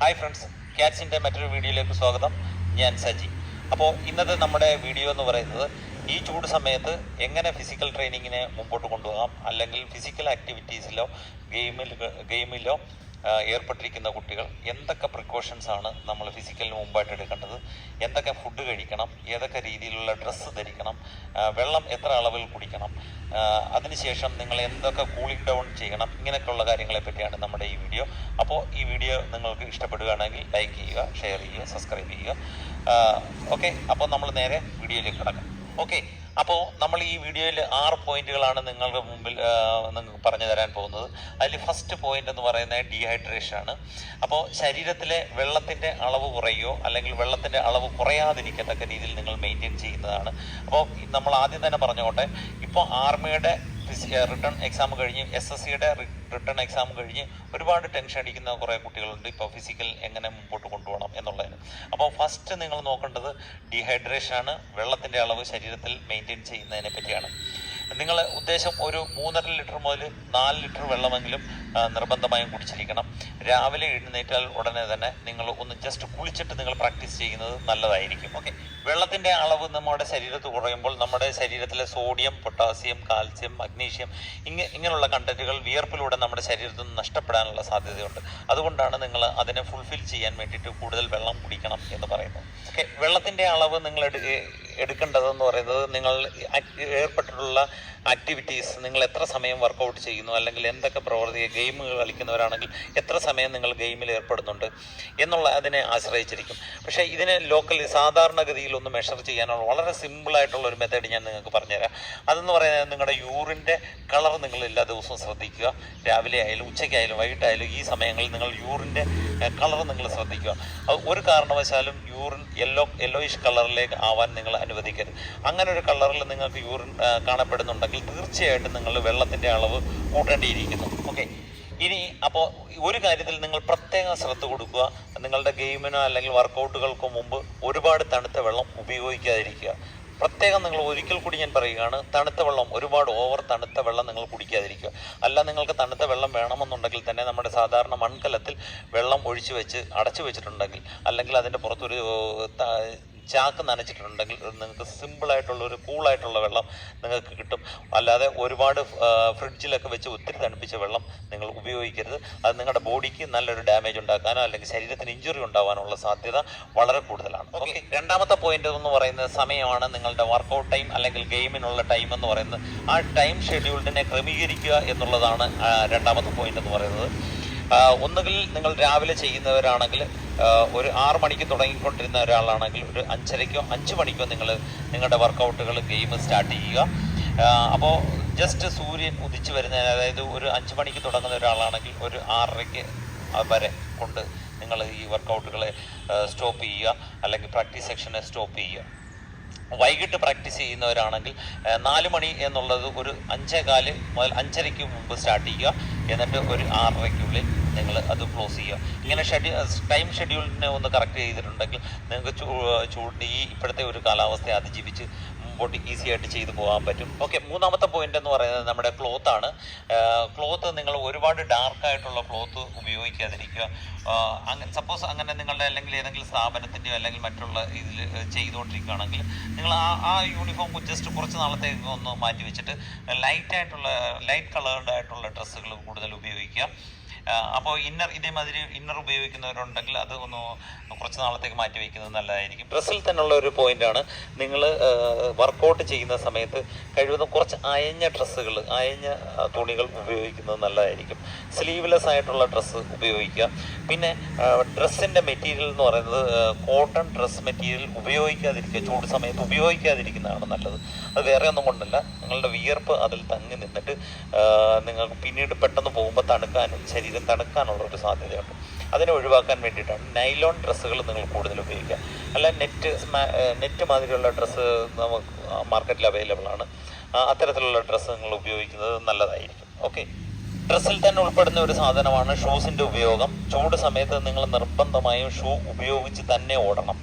Hi friends ക്യാറ്റ്സിന്റെ മറ്റൊരു വീഡിയോയിലേക്ക് സ്വാഗതം. ഞാൻ സജി. അപ്പോൾ ഇന്നത്തെ നമ്മുടെ വീഡിയോ എന്ന് പറയുന്നത് ഈ ചൂട് സമയത്ത് എങ്ങനെ ഫിസിക്കൽ ട്രെയിനിങ്ങിനെ മുമ്പോട്ട് കൊണ്ടുപോകാം? അല്ലെങ്കിൽ ഫിസിക്കൽ ആക്ടിവിറ്റീസിലോ ഗെയിമിൽ ഗെയിമിലോ ഏർപ്പെട്ടിരിക്കുന്ന കുട്ടികൾ എന്തൊക്കെ പ്രിക്കോഷൻസ് ആണ് നമ്മൾ ഫിസിക്കലിന് മുമ്പായിട്ട് എടുക്കേണ്ടത്? എന്തൊക്കെ ഫുഡ് കഴിക്കണം? ഏതൊക്കെ രീതിയിലുള്ള ഡ്രസ്സ് ധരിക്കണം? വെള്ളം എത്ര അളവിൽ കുടിക്കണം? അതിനുശേഷം നിങ്ങൾ എന്തൊക്കെ കൂളിംഗ് ഡൗൺ ചെയ്യണം? ഇങ്ങനെയൊക്കെയുള്ള കാര്യങ്ങളെ പറ്റിയാണ് നമ്മുടെ ഈ വീഡിയോ അപ്പോൾ ഈ വീഡിയോ നിങ്ങൾക്ക് ഇഷ്ടപ്പെടുകയാണെങ്കിൽ ലൈക്ക് ചെയ്യുക ഷെയർ ചെയ്യുക സബ്സ്ക്രൈബ് ചെയ്യുക. ഓക്കെ അപ്പോൾ നമ്മൾ നേരെ വീഡിയോയിലേക്ക് കിടക്കാം. ഓക്കെ അപ്പോൾ നമ്മൾ ഈ വീഡിയോയിൽ ആറ് പോയിന്റുകളാണ് നിങ്ങളുടെ മുമ്പിൽ നിങ്ങൾക്ക് പറഞ്ഞു തരാൻ പോകുന്നത്. അതിൽ ഫസ്റ്റ് പോയിന്റ് എന്ന് പറയുന്നത് ഡീഹൈഡ്രേഷൻ ആണ് അപ്പോൾ ശരീരത്തിലെ വെള്ളത്തിന്റെ അളവ് കുറയുകയോ അല്ലെങ്കിൽ വെള്ളത്തിന്റെ അളവ് കുറയാതിരിക്കത്തക്ക രീതിയിൽ നിങ്ങൾ മെയിന്റെയിൻ ചെയ്യുന്നതാണ്. അപ്പോൾ നമ്മൾ ആദ്യം തന്നെ പറഞ്ഞോട്ടെ ഇപ്പോൾ ആർമിയുടെ റിട്ടേൺ എക്സാം കഴിഞ്ഞ് എസ് എസ് സിയുടെ റിട്ടേൺ എക്സാം കഴിഞ്ഞ് ഒരുപാട് ടെൻഷൻ അടിക്കുന്ന കുറേ കുട്ടികളുണ്ട്. ഇപ്പോൾ ഫിസിക്കൽ എങ്ങനെ മുമ്പോട്ട് കൊണ്ടുപോകണം എന്നുള്ളതിന്. അപ്പോൾ ഫസ്റ്റ് നിങ്ങൾ നോക്കേണ്ടത് ഡീഹൈഡ്രേഷൻ ആണ്. വെള്ളത്തിന്റെ അളവ് ശരീരത്തിൽ മെയിന്റെയിൻ ചെയ്യുന്നതിനെ പറ്റിയാണ്. നിങ്ങൾ ഉദ്ദേശം ഒരു മൂന്നര ലിറ്റർ മുതൽ നാല് ലിറ്റർ വെള്ളമെങ്കിലും നിർബന്ധമായും കുടിച്ചിരിക്കണം. രാവിലെ എഴുന്നേറ്റാൽ ഉടനെ തന്നെ നിങ്ങൾ ഒന്ന് ജസ്റ്റ് കുളിച്ചിട്ട് നിങ്ങൾ പ്രാക്ടീസ് ചെയ്യുന്നത് നല്ലതായിരിക്കും. ഓക്കെ വെള്ളത്തിന്റെ അളവ് നമ്മുടെ ശരീരത്ത് കുറയുമ്പോൾ നമ്മുടെ ശരീരത്തിലെ സോഡിയം പൊട്ടാസ്യം കാൽസ്യം മഗ്നീഷ്യം ഇങ്ങ ഇങ്ങനെയുള്ള കണ്ടന്റുകൾ വിയർപ്പിലൂടെ നമ്മുടെ ശരീരത്തിൽ നിന്ന് നഷ്ടപ്പെടാനുള്ള സാധ്യതയുണ്ട്. അതുകൊണ്ടാണ് നിങ്ങൾ അതിനെ ഫുൾഫിൽ ചെയ്യാൻ വേണ്ടിയിട്ട് കൂടുതൽ വെള്ളം കുടിക്കണം എന്ന് പറയുന്നത്. ഓക്കെ വെള്ളത്തിന്റെ അളവ് നിങ്ങൾ എടു എടുക്കേണ്ടതെന്ന് പറയുന്നത് നിങ്ങൾ ഏർപ്പെട്ടിട്ടുള്ള ആക്ടിവിറ്റീസ് നിങ്ങൾ എത്ര സമയം വർക്കൗട്ട് ചെയ്യുന്നു അല്ലെങ്കിൽ എന്തൊക്കെ പ്രവൃത്തി ഗെയിമുകൾ കളിക്കുന്നവരാണെങ്കിൽ എത്ര സമയം നിങ്ങൾ ഗെയിമിൽ ഏർപ്പെടുന്നുണ്ട് എന്നുള്ള അതിനെ ആശ്രയിച്ചിരിക്കും. പക്ഷേ ഇതിനെ ലോക്കൽ സാധാരണഗതിയിൽ ഒന്ന് മെഷർ ചെയ്യാനുള്ള വളരെ സിമ്പിളായിട്ടുള്ള ഒരു മെത്തേഡ് ഞാൻ നിങ്ങൾക്ക് പറഞ്ഞുതരാം. അതെന്ന് പറയുന്നത് നിങ്ങളുടെ യൂറിന്റെ കളർ നിങ്ങൾ എല്ലാ ദിവസവും ശ്രദ്ധിക്കുക. രാവിലെ ആയാലും ഉച്ചയ്ക്കായാലും വൈകിട്ടായാലും ഈ സമയങ്ങളിൽ നിങ്ങൾ യൂറിന്റെ കളർ നിങ്ങൾ ശ്രദ്ധിക്കുക. ഒരു കാരണവശാലും യൂറിൻ യെല്ലോ യെല്ലോയിഷ് കളറിലേക്ക് ആവാൻ നിങ്ങൾ അനുവദിക്കരുത്. അങ്ങനെ ഒരു കളറിൽ നിങ്ങൾക്ക് യൂറിൻ ആ, കാണപ്പെടുന്നുണ്ടെങ്കിൽ തീർച്ചയായിട്ടും നിങ്ങൾ വെള്ളത്തിന്റെ അളവ് കൂട്ടേണ്ടിയിരിക്കുന്നു. ഓക്കെ ഇനി അപ്പോൾ ഒരു കാര്യത്തിൽ നിങ്ങൾ പ്രത്യേകം ശ്രദ്ധ കൊടുക്കുക. നിങ്ങളുടെ ഗെയിമിനോ അല്ലെങ്കിൽ വർക്കൗട്ടുകൾക്കോ മുമ്പ് ഒരുപാട് തണുത്ത വെള്ളം ഉപയോഗിക്കാതിരിക്കുക. പ്രത്യേകം നിങ്ങൾ ഒരിക്കൽ കൂടി ഞാൻ പറയുകയാണ് തണുത്ത വെള്ളം ഒരുപാട് ഓവർ തണുത്ത വെള്ളം നിങ്ങൾ കുടിക്കാതിരിക്കുക. അല്ല നിങ്ങൾക്ക് തണുത്ത വെള്ളം വേണമെന്നുണ്ടെങ്കിൽ തന്നെ നമ്മുടെ സാധാരണ മൺകലത്തിൽ വെള്ളം ഒഴിച്ചു വെച്ച് അടച്ചു വെച്ചിട്ടുണ്ടെങ്കിൽ അല്ലെങ്കിൽ അതിന്റെ പുറത്തൊരു ചാക്ക് നനച്ചിട്ടുണ്ടെങ്കിൽ നിങ്ങൾക്ക് സിമ്പിൾ ആയിട്ടുള്ള ഒരു കൂളായിട്ടുള്ള വെള്ളം നിങ്ങൾക്ക് കിട്ടും. അല്ലാതെ ഒരുപാട് ഫ്രിഡ്ജിലൊക്കെ വെച്ച് ഒത്തിരി തണുപ്പിച്ച വെള്ളം നിങ്ങൾ ഉപയോഗിക്കരുത്. അത് നിങ്ങളുടെ ബോഡിക്ക് നല്ലൊരു ഡാമേജ് ഉണ്ടാക്കാനോ അല്ലെങ്കിൽ ശരീരത്തിന് ഇഞ്ചുറി ഉണ്ടാവാനുള്ള സാധ്യത വളരെ കൂടുതലാണ്. ഓക്കെ രണ്ടാമത്തെ പോയിന്റ് എന്ന് പറയുന്നത് സമയമാണ് നിങ്ങളുടെ വർക്കൗട്ട് ടൈം അല്ലെങ്കിൽ ഗെയിമിനുള്ള ടൈം എന്ന് പറയുന്നത്. ആ ടൈം ഷെഡ്യൂൾഡിനെ ക്രമീകരിക്കുക എന്നുള്ളതാണ് രണ്ടാമത്തെ പോയിന്റ് എന്ന് പറയുന്നത്. ഒന്നുകിൽ നിങ്ങൾ രാവിലെ ചെയ്യുന്നവരാണെങ്കിൽ ഒരു ആറ് മണിക്ക് തുടങ്ങിക്കൊണ്ടിരുന്ന ഒരാളാണെങ്കിൽ ഒരു അഞ്ചരയ്ക്കോ അഞ്ച് മണിക്കോ നിങ്ങൾ നിങ്ങളുടെ വർക്കൗട്ടുകൾ ഗെയിം സ്റ്റാർട്ട് ചെയ്യുക. അപ്പോൾ ജസ്റ്റ് സൂര്യൻ ഉദിച്ചു വരുന്ന അതായത് ഒരു അഞ്ച് മണിക്ക് തുടങ്ങുന്ന ഒരാളാണെങ്കിൽ ഒരു ആറരയ്ക്ക് വരെ കൊണ്ട് നിങ്ങൾ ഈ വർക്കൗട്ടുകളെ സ്റ്റോപ്പ് ചെയ്യുക. അല്ലെങ്കിൽ പ്രാക്ടീസ് സെക്ഷനെ സ്റ്റോപ്പ് ചെയ്യുക. വൈകിട്ട് പ്രാക്ടീസ് ചെയ്യുന്നവരാണെങ്കിൽ നാല് മണി എന്നുള്ളത് ഒരു അഞ്ചേ കാൽ മുതൽ അഞ്ചരയ്ക്ക് മുമ്പ് സ്റ്റാർട്ട് ചെയ്യുക. എന്നിട്ട് ഒരു ആറരയ്ക്കുള്ളിൽ നിങ്ങൾ അത് ക്ലോസ് ചെയ്യുക. ഇങ്ങനെ ഷെഡ്യൂൾ ടൈം ഷെഡ്യൂളിനെ ഒന്ന് കറക്റ്റ് ചെയ്തിട്ടുണ്ടെങ്കിൽ നിങ്ങൾക്ക് ചൂടിന്റെ ഈ ഇപ്പോഴത്തെ ഒരു കാലാവസ്ഥയെ അതിജീവിച്ച് മുമ്പോട്ട് ഈസി ആയിട്ട് ചെയ്തു പോകാൻ പറ്റും. ഓക്കെ മൂന്നാമത്തെ പോയിന്റ് എന്ന് പറയുന്നത് നമ്മുടെ ക്ലോത്ത് ആണ്. ക്ലോത്ത് നിങ്ങൾ ഒരുപാട് ഡാർക്ക് ആയിട്ടുള്ള ക്ലോത്ത് ഉപയോഗിക്കാതിരിക്കുക. അങ്ങനെ സപ്പോസ് അങ്ങനെ നിങ്ങളുടെ അല്ലെങ്കിൽ ഏതെങ്കിലും സ്ഥാപനത്തിന്റെയോ അല്ലെങ്കിൽ മറ്റുള്ള ഇതിൽ ചെയ്തുകൊണ്ടിരിക്കുകയാണെങ്കിൽ നിങ്ങൾ ആ ആ യൂണിഫോം ജസ്റ്റ് കുറച്ച് നാളത്തേക്ക് ഒന്ന് മാറ്റി വെച്ചിട്ട് ലൈറ്റ് ആയിട്ടുള്ള ലൈറ്റ് കളേർഡ് ആയിട്ടുള്ള ഡ്രസ്സുകൾ കൂടുതൽ ഉപയോഗിക്കുക. അപ്പോൾ ഇന്നർ ഇതേമാതിരി ഇന്നർ ഉപയോഗിക്കുന്നവരുണ്ടെങ്കിൽ അത് ഒന്ന് കുറച്ച് നാളത്തേക്ക് മാറ്റി വയ്ക്കുന്നത് നല്ലതായിരിക്കും. ഡ്രസ്സിൽ തന്നെയുള്ള ഒരു പോയിന്റാണ് നിങ്ങൾ വർക്കൗട്ട് ചെയ്യുന്ന സമയത്ത് കഴിവതും കുറച്ച് അയഞ്ഞ ഡ്രസ്സുകൾ അയഞ്ഞ തുണികൾ ഉപയോഗിക്കുന്നത് നല്ലതായിരിക്കും. സ്ലീവ്ലെസ് ആയിട്ടുള്ള ഡ്രസ്സ് ഉപയോഗിക്കുക. പിന്നെ ഡ്രസ്സിന്റെ മെറ്റീരിയൽ എന്ന് പറയുന്നത് കോട്ടൺ ഡ്രസ് മെറ്റീരിയൽ ഉപയോഗിക്കാതിരിക്കുക. ചൂട് സമയത്ത് ഉപയോഗിക്കാതിരിക്കുന്നതാണ് നല്ലത്. അത് വേറെ ഒന്നും കൊണ്ടല്ല. നിങ്ങളുടെ വിയർപ്പ് അതിൽ തങ്ങി നിന്നിട്ട് നിങ്ങൾക്ക് പിന്നീട് പെട്ടെന്ന് പോകുമ്പോൾ തണുക്കാനും ശരീരം തണുക്കാനുള്ള ഒരു സാധ്യതയുണ്ട്. അതിനെ ഒഴിവാക്കാൻ വേണ്ടിയിട്ടാണ് നൈലോൺ ഡ്രസ്സുകൾ നിങ്ങൾ കൂടുതൽ ഉപയോഗിക്കുക. അല്ല നെറ്റ് നെറ്റ് മാതിരിയുള്ള ഡ്രസ്സ് നമുക്ക് മാർക്കറ്റിൽ അവൈലബിൾ ആണ്. അത്തരത്തിലുള്ള ഡ്രസ്സ് നിങ്ങൾ ഉപയോഗിക്കുന്നത് നല്ലതായിരിക്കും. ഓക്കെ ഡ്രസ്സിൽ തന്നെ ഉൾപ്പെടുന്ന ഒരു സാധനമാണ് ഷൂസിന്റെ ഉപയോഗം. ചൂട് സമയത്ത് നിങ്ങൾ നിർബന്ധമായും ഷൂ ഉപയോഗിച്ച് തന്നെ ഓടണം.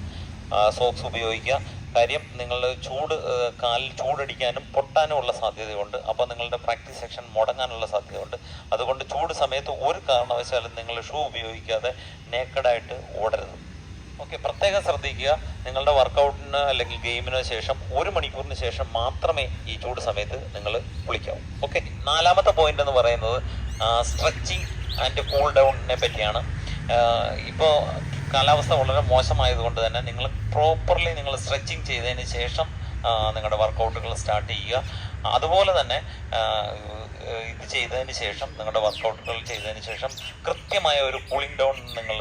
സോക്സ് ഉപയോഗിക്കുക. കാര്യം നിങ്ങൾ ചൂട് കാലിൽ ചൂടടിക്കാനും പൊട്ടാനും ഉള്ള സാധ്യതയുണ്ട്. അപ്പോൾ നിങ്ങളുടെ പ്രാക്ടീസ് സെക്ഷൻ മുടങ്ങാനുള്ള സാധ്യതയുണ്ട്. അതുകൊണ്ട് ചൂട് സമയത്ത് ഒരു കാരണവശാലും നിങ്ങൾ ഷൂ ഉപയോഗിക്കാതെ നേക്കഡായിട്ട് ഓടരുത്. ഓക്കെ പ്രത്യേകം ശ്രദ്ധിക്കുക. നിങ്ങളുടെ വർക്കൗട്ടിന് അല്ലെങ്കിൽ ഗെയിമിന് ശേഷം ഒരു മണിക്കൂറിന് ശേഷം മാത്രമേ ഈ ചൂട് സമയത്ത് നിങ്ങൾ കുളിക്കാവൂ. ഓക്കെ നാലാമത്തെ പോയിന്റ് എന്ന് പറയുന്നത് സ്ട്രെച്ചിങ് ആൻഡ് കൂൾ ഡൗണിനെ പറ്റിയാണ്. ഇപ്പോൾ കാലാവസ്ഥ വളരെ മോശമായതുകൊണ്ട് തന്നെ നിങ്ങൾ പ്രോപ്പർലി നിങ്ങൾ സ്ട്രെച്ചിങ് ചെയ്തതിന് ശേഷം നിങ്ങളുടെ വർക്കൗട്ടുകൾ സ്റ്റാർട്ട് ചെയ്യുക. അതുപോലെ തന്നെ ഇത് ചെയ്തതിന് ശേഷം നിങ്ങളുടെ വർക്കൗട്ടുകൾ ചെയ്തതിന് ശേഷം കൃത്യമായ ഒരു കൂളിംഗ് ഡൗൺ നിങ്ങൾ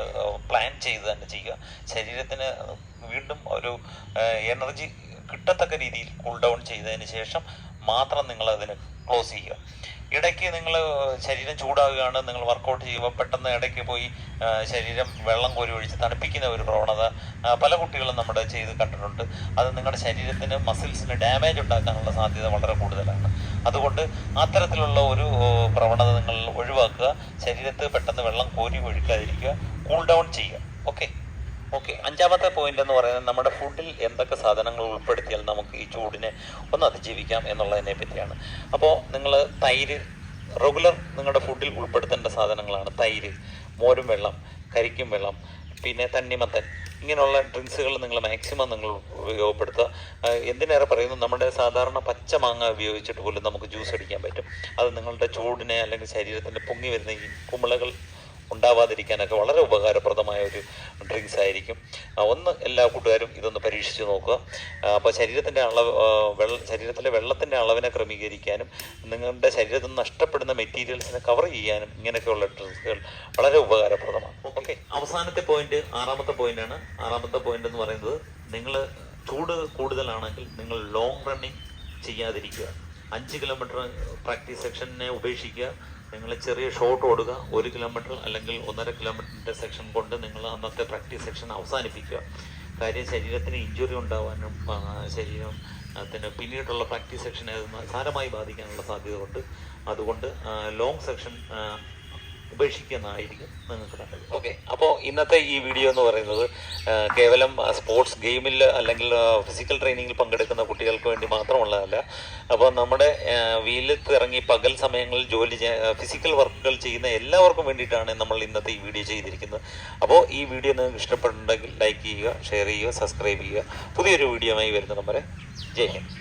പ്ലാൻ ചെയ്ത് തന്നെ ചെയ്യുക. ശരീരത്തിന് വീണ്ടും ഒരു എനർജി കിട്ടത്തക്ക രീതിയിൽ കൂൾ ഡൗൺ ചെയ്തതിന് ശേഷം മാത്രം നിങ്ങൾ അതിന് ക്ലോസ് ചെയ്യുക. ഇടയ്ക്ക് നിങ്ങൾ ശരീരം ചൂടാകുകയാണ് നിങ്ങൾ വർക്കൗട്ട് ചെയ്യുമ്പോൾ പെട്ടെന്ന് ഇടയ്ക്ക് പോയി ശരീരം വെള്ളം കോരി ഒഴിച്ച് തണുപ്പിക്കുന്ന ഒരു പ്രവണത പല കുട്ടികളും നമ്മുടെ ചെയ്ത് കണ്ടിട്ടുണ്ട്. അത് നിങ്ങളുടെ ശരീരത്തിന് മസിൽസിന് ഡാമേജ് ഉണ്ടാക്കാനുള്ള സാധ്യത വളരെ കൂടുതലാണ്. അതുകൊണ്ട് അത്തരത്തിലുള്ള ഒരു പ്രവണത നിങ്ങൾ ഒഴിവാക്കുക. ശരീരത്ത് പെട്ടെന്ന് വെള്ളം കോരി ഒഴിക്കാതിരിക്കുക. കൂൾ ഡൗൺ ചെയ്യുക. ഓക്കെ ഓക്കെ അഞ്ചാമത്തെ പോയിന്റ് എന്ന് പറയുന്നത് നമ്മുടെ ഫുഡിൽ എന്തൊക്കെ സാധനങ്ങൾ ഉൾപ്പെടുത്തിയാൽ നമുക്ക് ഈ ചൂടിനെ ഒന്ന് അതിജീവിക്കാം എന്നുള്ളതിനെ പറ്റിയാണ്. അപ്പോൾ നിങ്ങൾ തൈര് റെഗുലർ നിങ്ങളുടെ ഫുഡിൽ ഉൾപ്പെടുത്തേണ്ട സാധനങ്ങളാണ് തൈര് മോരും വെള്ളം കരിക്കും വെള്ളം പിന്നെ തണ്ണിമത്തൻ ഇങ്ങനെയുള്ള ഡ്രിങ്ക്സുകൾ നിങ്ങൾ മാക്സിമം നിങ്ങൾ ഉപയോഗപ്പെടുത്തുക. എന്തിനേറെ പറയുന്നു നമ്മുടെ സാധാരണ പച്ച മാങ്ങ ഉപയോഗിച്ചിട്ട് പോലും നമുക്ക് ജ്യൂസ് അടിക്കാൻ പറ്റും. അത് നിങ്ങളുടെ ചൂടിനെ അല്ലെങ്കിൽ ശരീരത്തിന്റെ പൊങ്ങി വരുന്ന ഈ കുമിളകൾ ഉണ്ടാവാതിരിക്കാനൊക്കെ വളരെ ഉപകാരപ്രദമായ ഒരു ഡ്രിങ്ക്സ് ആയിരിക്കും. ഒന്ന് എല്ലാ കൂട്ടുകാരും ഇതൊന്ന് പരീക്ഷിച്ച് നോക്കുക. അപ്പോൾ ശരീരത്തിന്റെ അളവ് വെള്ള ശരീരത്തിലെ വെള്ളത്തിന്റെ അളവിനെ ക്രമീകരിക്കാനും നിങ്ങളുടെ ശരീരത്തിൽ നിന്ന് നഷ്ടപ്പെടുന്ന മെറ്റീരിയൽസിനെ കവർ ചെയ്യാനും ഇങ്ങനെയൊക്കെയുള്ള ഡ്രിങ്ക്സുകൾ വളരെ ഉപകാരപ്രദമാണ്. ഓക്കെ അവസാനത്തെ പോയിന്റ് ആറാമത്തെ പോയിന്റാണ്. ആറാമത്തെ പോയിന്റ് എന്ന് പറയുന്നത് നിങ്ങൾ ചൂട് കൂടുതലാണെങ്കിൽ നിങ്ങൾ ലോങ് റണ്ണിങ് ചെയ്യാതിരിക്കുക. അഞ്ച് കിലോമീറ്റർ പ്രാക്ടീസ് സെക്ഷനെ ഉപേക്ഷിക്കുക. നിങ്ങൾ ചെറിയ ഷോട്ട് ഓടുക ഒരു കിലോമീറ്റർ അല്ലെങ്കിൽ ഒന്നര കിലോമീറ്ററിന്റെ സെക്ഷൻ കൊണ്ട് നിങ്ങൾ അന്നത്തെ പ്രാക്ടീസ് സെക്ഷൻ അവസാനിപ്പിക്കുക. കാര്യം ശരീരത്തിന് ഇഞ്ചുറി ഉണ്ടാവാനും ശരീരം അതിന് പിന്നീടുള്ള പ്രാക്ടീസ് സെക്ഷനെ സാരമായി ബാധിക്കാനുള്ള സാധ്യത ഉണ്ട്. അതുകൊണ്ട് ലോങ് സെക്ഷൻ ഉപേക്ഷിക്കുന്നതായിരിക്കും നിങ്ങൾക്ക് നല്ലത്. ഓക്കെ. അപ്പോൾ ഇന്നത്തെ ഈ വീഡിയോ എന്ന് പറയുന്നത് കേവലം സ്പോർട്സ് ഗെയിമിൽ അല്ലെങ്കിൽ ഫിസിക്കൽ ട്രെയിനിങ്ങിൽ പങ്കെടുക്കുന്ന കുട്ടികൾക്ക് വേണ്ടി മാത്രമുള്ളതല്ല. അപ്പോൾ നമ്മുടെ വീലത്ത് ഇറങ്ങി പകൽ സമയങ്ങളിൽ ജോലി ഫിസിക്കൽ വർക്കുകൾ ചെയ്യുന്ന എല്ലാവർക്കും വേണ്ടിയിട്ടാണ് നമ്മൾ ഇന്നത്തെ ഈ വീഡിയോ ചെയ്തിരിക്കുന്നത്. അപ്പോൾ ഈ വീഡിയോ നിങ്ങൾക്ക് ഇഷ്ടപ്പെട്ടുണ്ടെങ്കിൽ ലൈക്ക് ചെയ്യുക ഷെയർ ചെയ്യുക സബ്സ്ക്രൈബ് ചെയ്യുക. പുതിയൊരു വീഡിയോയുമായി വരുന്ന നമ്മുടെ ജയ് ഹിന്ദ്.